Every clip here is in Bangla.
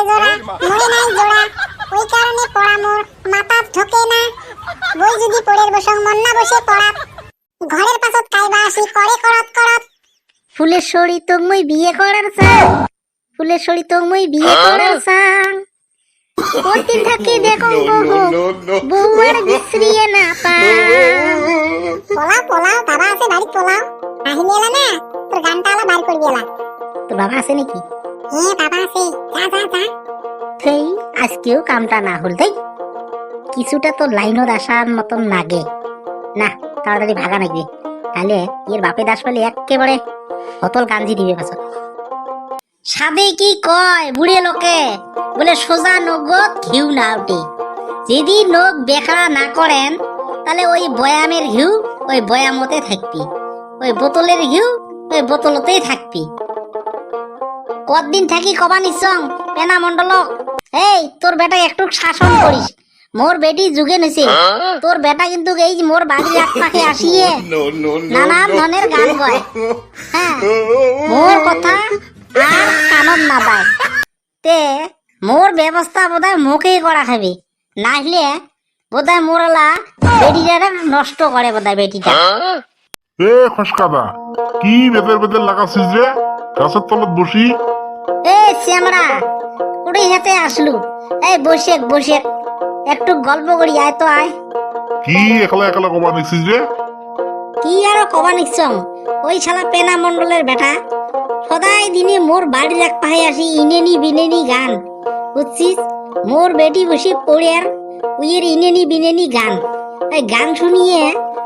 আছে জোড়া মনে নাই জোড়া। ওই কারণে পড়া মোর মাথা ঢোকে না। বই যদি পড়ের বসং মন না বসে পড়া ঘরের পাছত কাইবা আসি করে করত করত। ফুলের শড়ি তোক মই বিয়ে করার চাং ফুলের শড়ি তোক মই বিয়ে করার চাং প্রতিদিন থাকি দেখো বহু বউ আর বিশ্রিয়ে না পাং পোলাও পোলাও বাবা আছে বাড়ি পোলাও। আহিনি এলা না তোর গানটা আলা বার করবি এলা। তোর বাবা আছে নাকি? আজকেও কামটা না হল কিছুটা তো মতন লাগে। না, তাড়াতাড়ি ভাগা নাকবে তাহলে এর বাপে দাস একেবারে দিবে সাদে কি কয় বুড়ে লোকে? বলে, সোজা নগদ ঘিউ না উঠে। যদি নখ বেকড়া না করেন তাহলে ওই বয়ামের ঘিউ ওই বয়ামতে থাকবি। ওই বোতলের ঘিউ ওই বোতলতেই থাকবি। কতদিন থাকি কবা নিসং পেনা মন্ডলক এই তোর বেটা একটু শাসন করিস। মোর বেটি যুগে নিছে। তোর বেটা কিন্তু এই যে মোর বাড়ির পাখে আসিয়ে নানান ধরনের গান গায়। হ্যাঁ মোর কথা আর কানত না পায় তে মোর ব্যবস্থা বোধহয় মুখেই করা খাবি। না হলে বোধহয় মোরলা বেটিটা নষ্ট করে বোধহয় বেটিটা। এ খসকাদা কি বেদের বেদের লাগাছিস রে গাছের তলত বসি। এই শ্যামরা কুড়ি হাতে আসলু। এই বসেক বসেক একটু গল্প করি আয় তো আয়। কি একলা একলা কবা নিছিস রে? কি আরও কবা নিচ্ছং? ওই শালা পেনা মন্ডলের বেটা। সদাই দিনে মোর বাড়ির এক পাহে আসি ইনেনি বিনেনি গান। বুঝছিস? মোর বেটি বসে পড়ে আর উইয়ের ইনেনি বিনেনি গান। এই গান শুনিয়ে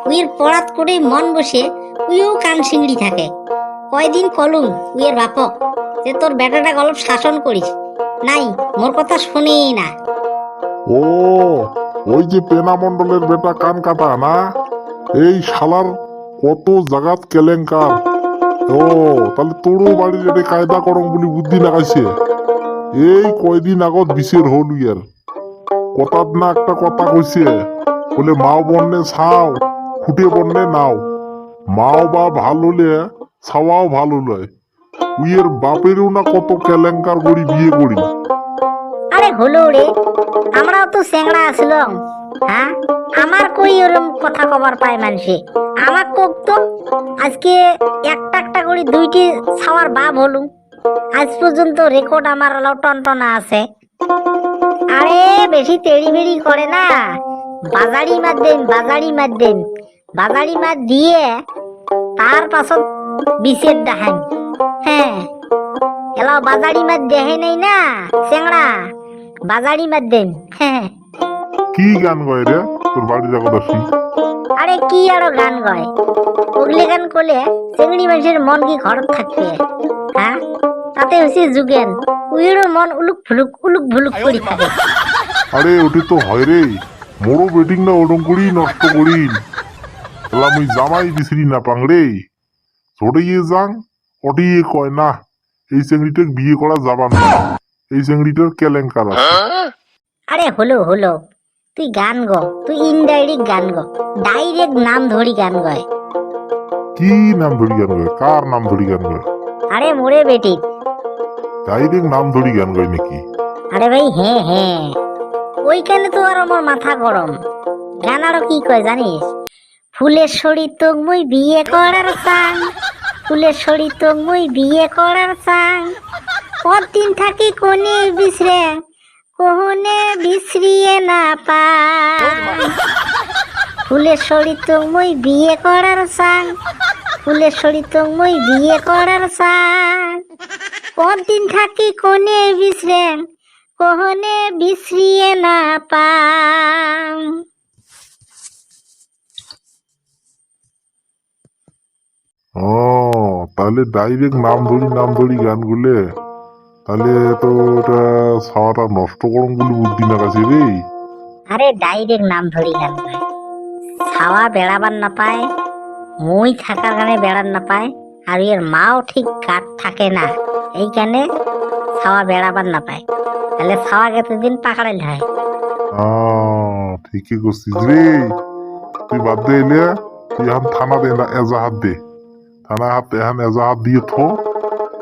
উইয়ের পড়াত করে মন বসে উইও কান সিংড়ি থাকে। কয়দিন কলুম উইয়ের বাপক, যে তোর বেটাটা গল্প শাসন করিস। নাই, মোর কথা শুনেই না। ও, ওই যে পেনা মন্ডলের বেটা কান কাটা, না? এই শালার কত জাগাত কেলেঙ্কার। ও, তাহলে তোরও বাড়ির এটা কায়দা করং বলি বুদ্ধি লাগাইছে। এই কয়দিন আগত বিশের হল ইয়ার কথাত না একটা কথা কইছে, বলে মাও বন্যে ছাও, খুঁটে বন্যে নাও। মাও বা ভালো হলে ছাওয়াও ভালো লয় উইয়ের বাপেরও না কত কেলেঙ্কার করি বিয়ে করি। আরে হলো রে, আমরাও তো স্যাংরা আসলাম হ্যাঁ? আমার কই ওরম কথা কবার পায় মানুষে? আমার কোক তো, আজকে একটা একটা করে দুইটি ছাওয়ার বাপ হলু। আজ পর্যন্ত রেকর্ড আমার টনটনা আছে। আরে বেশি তেড়ি বেড়ি করে না, বাজারি মার দেন, বাজারি মার দেন। বাজারি মার দিয়ে তার পাছত বিশের ডাহান হ্যাঁ। এলা বাজারি মার দেহে নেই না? চেংড়া বাজারি মার দেন হ্যাঁ। কি গান গয় রে? তোর বাড়ির আগত আসি আরে কি আরও গান গয়? ওগলে গান করলে চেংড়ি মানুষের মন কি ঘরত থাকবে? হ্যাঁ? তাতে হচ্ছে যুগেন। উইরও মন উলুক ফুলুক উলুক ভুলুক করি থাকে। আরে ওটি তো হয় রে। মোরও বেটিং না ওরম করি নষ্ট করি। এলা মুই জামাই বিসরি না পাং রে ইয়ে যাং ওটি ইয়ে কয় না এই চেংড়িটাকে বিয়ে করা যাবার না। এই চেংড়িটার কেলেঙ্কার আছে। আরে হলো হলো। তুই গান গ তুই ইনডাইরেক্ট গান গ। ডাইরেক্ট নাম ধরি গান গয়। কি নাম ধরি গান গয়? কার নাম ধরি গান গয়? আরে মোরে বেটি। ডাইরেক্ট নাম ধরি গান গয় নাকি? আরে ভাই হ্যাঁ হ্যাঁ। ওইখানে তো আর আমার মাথা গরম। গান আরও কি কয় জানিস? ফুলের শরীর তোক মুই বিয়ে করার চাং ফুলের শরীর তোক মুই বিয়ে করার চাং কতদিন থাকি কোনে বিছরে কোহনে বিছরিয়ে না পাই ফুলের শরীর তোক মুই বিয়ে করার চাং ফুলের শরীর তোক মুই বিয়ে করার চাং কতদিন থাকি কোনে বিছরে কোহনে বিছরিয়ে না পাং ও তাহলে ডাইরেক্ট নাম ধরি নাম ধরি গান গুলে তাহলে তো ওটা ছাওয়াটা নষ্ট করম বলে বুদ্ধি লাগাছে রে। আরে ডাইরেক্ট নাম ধরি গান ছাওয়া বেড়াবার না পায় মুই থাকার গানে বেড়ার না পায় আর এর মাও ঠিক কাঠ থাকে না। এইখানে ছাওয়া বেড়াবার না পায়। তাহলে ছাওয়া কতদিন পাকড়াইল হয়। ঠিকই করছিস রে। তুই বাদ দে এলে তুই এখন থানা দে না এজাহাত দে। থানা হাত এখন এজাহাত দিয়ে থো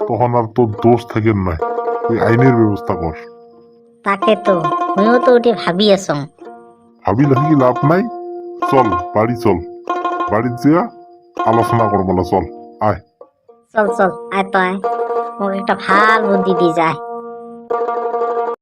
তখন আর তোর দোষ থেকে নয় তুই আইনের ব্যবস্থা কর। তাকে তো ময়ও তো ওটি ভাবি আসম ভাবি লাগি লাভ নাই? চল বাড়ি চল। বাড়ির যা আলোচনা করব না চল আয়। চল চল আয় তো আয় মোক একটা ভালো বুদ্ধি দি যায়।